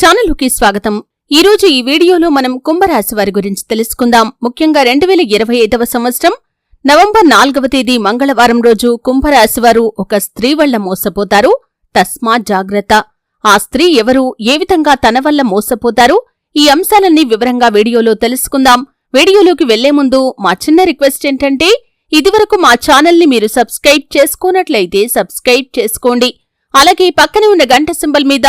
ఛానల్కి స్వాగతం. ఈరోజు ఈ వీడియోలో మనం కుంభరాశి వారి గురించి తెలుసుకుందాం. ముఖ్యంగా రెండు వేల ఇరవై ఐదవ సంవత్సరం నవంబర్ నాలుగవ తేదీ మంగళవారం రోజు కుంభరాశి వారు ఒక స్త్రీ వల్ల మోసపోతారు తస్మాత్ జాగ్రత్త. ఆ స్త్రీ ఎవరు ఏ విధంగా తన వల్ల మోసపోతారు ఈ అంశాలన్నీ వివరంగా వీడియోలో తెలుసుకుందాం. వీడియోలోకి వెళ్ళే ముందు మా చిన్న రిక్వెస్ట్ ఏంటంటే ఇదివరకు మా ఛానల్ని మీరు సబ్స్క్రైబ్ చేసుకోనట్లయితే సబ్స్క్రైబ్ చేసుకోండి. అలాగే పక్కనే ఉన్న గంట సింబల్ మీద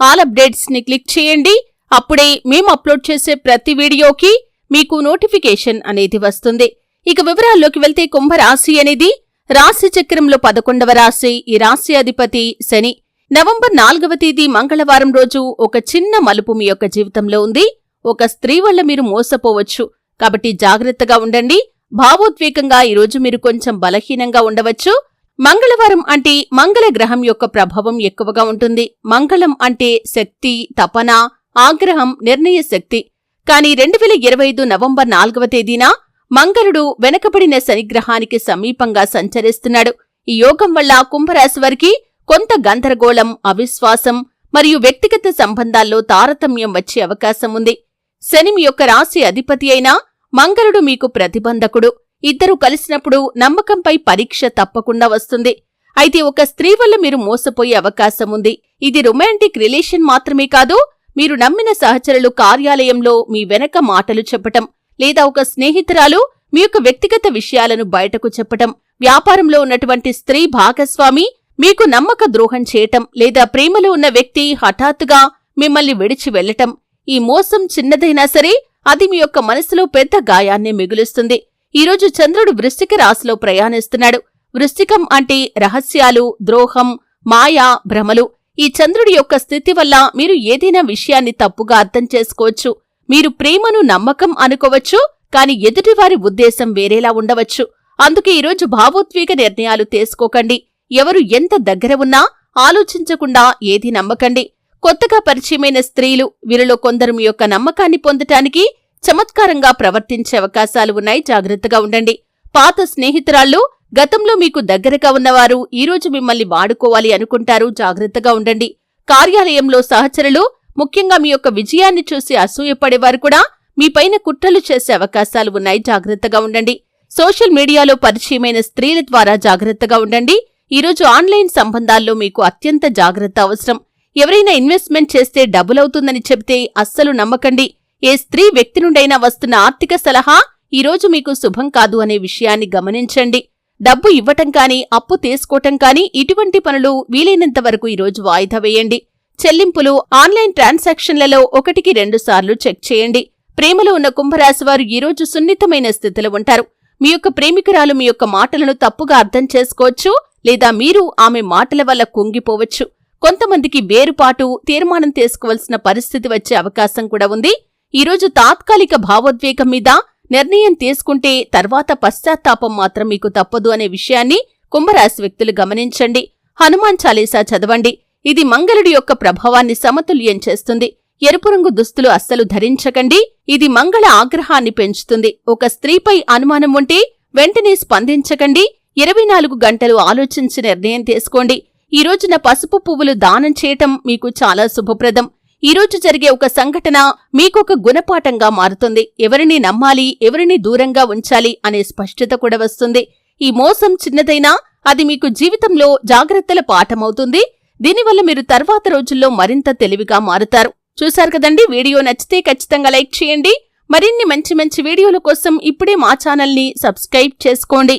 ఆల్ అప్డేట్స్ని క్లిక్ చేయండి. అప్పుడే మేము అప్లోడ్ చేసే ప్రతి వీడియోకి మీకు నోటిఫికేషన్ అనేది వస్తుంది. ఇక వివరాల్లోకి వెళ్తే కుంభరాశి అనేది రాశి చక్రంలో పదకొండవ రాశి ఈ రాశి అధిపతి శని. నవంబర్ నాలుగవ తేదీ మంగళవారం రోజు ఒక చిన్న మలుపు మీ యొక్క జీవితంలో ఉంది. ఒక స్త్రీ వల్ల మీరు మోసపోవచ్చు. కాబట్టి జాగ్రత్తగా ఉండండి. భావోద్వేగంగా ఈరోజు మీరు కొంచెం బలహీనంగా ఉండవచ్చు. మంగళవారం అంటే మంగళ గ్రహం యొక్క ప్రభావం ఎక్కువగా ఉంటుంది. మంగళం అంటే శక్తి తపన ఆగ్రహం నిర్ణయ శక్తి. కానీ రెండు వేల ఇరవై ఐదు నవంబర్ నాలుగవ తేదీన మంగళుడు వెనకబడిన శనిగ్రహానికి సమీపంగా సంచరిస్తున్నాడు. ఈ యోగం వల్ల కుంభరాశి వారికి కొంత గందరగోళం అవిశ్వాసం మరియు వ్యక్తిగత సంబంధాల్లో తారతమ్యం వచ్చే అవకాశం ఉంది. శని మీ యొక్క రాశి అధిపతి అయినా మంగళుడు మీకు ప్రతిబంధకుడు. ఇద్దరు కలిసినప్పుడు నమ్మకంపై పరీక్ష తప్పకుండా వస్తుంది. అయితే ఒక స్త్రీ వల్ల మీరు మోసపోయే అవకాశం ఉంది. ఇది రొమాంటిక్ రిలేషన్ మాత్రమే కాదు మీరు నమ్మిన సహచరులు కార్యాలయంలో మీ వెనక మాటలు చెప్పటం లేదా ఒక స్నేహితురాలు మీ యొక్క వ్యక్తిగత విషయాలను బయటకు చెప్పటం వ్యాపారంలో ఉన్నటువంటి స్త్రీ భాగస్వామి మీకు నమ్మక ద్రోహం చేయటం లేదా ప్రేమలో ఉన్న వ్యక్తి హఠాత్తుగా మిమ్మల్ని విడిచి వెళ్ళటం ఈ మోసం చిన్నదైనా సరే అది మీ యొక్క మనసులో పెద్ద గాయాన్ని మిగులుస్తుంది. ఈరోజు చంద్రుడు వృశ్చిక రాశిలో ప్రయాణిస్తున్నాడు. వృశ్చికం అంటే రహస్యాలు ద్రోహం మాయా భ్రమలు. ఈ చంద్రుడి యొక్క స్థితి వల్ల మీరు ఏదైనా విషయాన్ని తప్పుగా అర్థం చేసుకోవచ్చు. మీరు ప్రేమను నమ్మకం అనుకోవచ్చు కాని ఎదుటివారి ఉద్దేశం వేరేలా ఉండవచ్చు. అందుకే ఈరోజు భావోద్వేగ నిర్ణయాలు తీసుకోకండి. ఎవరు ఎంత దగ్గర ఉన్నా ఆలోచించకుండా ఏది నమ్మకండి. కొత్తగా పరిచయమైన స్త్రీలు వీరిలో కొందరు మీ యొక్క నమ్మకాన్ని పొందటానికి చమత్కారంగా ప్రవర్తించే అవకాశాలు ఉన్నాయి. జాగ్రత్తగా ఉండండి. పాత స్నేహితురాళ్ళు గతంలో మీకు దగ్గరగా ఉన్నవారు ఈరోజు మిమ్మల్ని వాడుకోవాలి అనుకుంటారు. జాగ్రత్తగా ఉండండి. కార్యాలయంలో సహచరులు ముఖ్యంగా మీ యొక్క విజయాన్ని చూసి అసూయపడేవారు కూడా మీపైన కుట్రలు చేసే అవకాశాలు ఉన్నాయి. జాగ్రత్తగా ఉండండి. సోషల్ మీడియాలో పరిచయమైన స్త్రీల ద్వారా జాగ్రత్తగా ఉండండి. ఈరోజు ఆన్లైన్ సంబంధాల్లో మీకు అత్యంత జాగ్రత్త అవసరం. ఎవరైనా ఇన్వెస్ట్మెంట్ చేస్తే డబ్బులవుతుందని చెబితే అస్సలు నమ్మకండి. ఏ స్త్రీ వ్యక్తి నుండైనా వస్తున్న ఆర్థిక సలహా ఈరోజు మీకు శుభం కాదు అనే విషయాన్ని గమనించండి. డబ్బు ఇవ్వటం కానీ అప్పు తీసుకోవటం కానీ ఇటువంటి పనులు వీలైనంత వరకు ఈరోజు వాయిదా వేయండి. చెల్లింపులు ఆన్లైన్ ట్రాన్సాక్షన్లలో ఒకటికి రెండు సార్లు చెక్ చేయండి. ప్రేమలో ఉన్న కుంభరాశి వారు ఈరోజు సున్నితమైన స్థితిలో ఉంటారు. మీ యొక్క ప్రేమికురాలు మీ యొక్క మాటలను తప్పుగా అర్థం చేసుకోవచ్చు లేదా మీరు ఆమె మాటల వల్ల కుంగిపోవచ్చు. కొంతమందికి వేరుపాటు తీర్మానం తీసుకోవాల్సిన పరిస్థితి వచ్చే అవకాశం కూడా ఉంది. ఈరోజు తాత్కాలిక భావోద్వేగం మీద నిర్ణయం తీసుకుంటే తర్వాత పశ్చాత్తాపం మాత్రం మీకు తప్పదు అనే విషయాన్ని కుంభరాశి వ్యక్తులు గమనించండి. హనుమాన్ చాలీసా చదవండి. ఇది మంగళుడి యొక్క ప్రభావాన్ని సమతుల్యం చేస్తుంది. ఎరుపు రంగు దుస్తులు అస్సలు ధరించకండి. ఇది మంగళ ఆగ్రహాన్ని పెంచుతుంది. ఒక స్త్రీపై అనుమానం ఉంటే వెంటనే స్పందించకండి. ఇరవై నాలుగు గంటలు ఆలోచించి నిర్ణయం తీసుకోండి. ఈ రోజున పసుపు పువ్వులు దానం చేయటం మీకు చాలా శుభప్రదం. ఈ రోజు జరిగే ఒక సంఘటన మీకొక గుణపాఠంగా మారుతుంది. ఎవరిని నమ్మాలి ఎవరిని దూరంగా ఉంచాలి అనే స్పష్టత కూడా వస్తుంది. ఈ మోసం చిన్నదైనా అది మీకు జీవితంలో జాగ్రత్తల పాఠమవుతుంది. దీనివల్ల మీరు తర్వాత రోజుల్లో మరింత తెలివిగా మారుతారు. చూశారు కదండి? వీడియో నచ్చితే ఖచ్చితంగా లైక్ చేయండి. మరిన్ని మంచి మంచి వీడియోల కోసం ఇప్పుడే మా ఛానల్ని సబ్స్క్రైబ్ చేసుకోండి.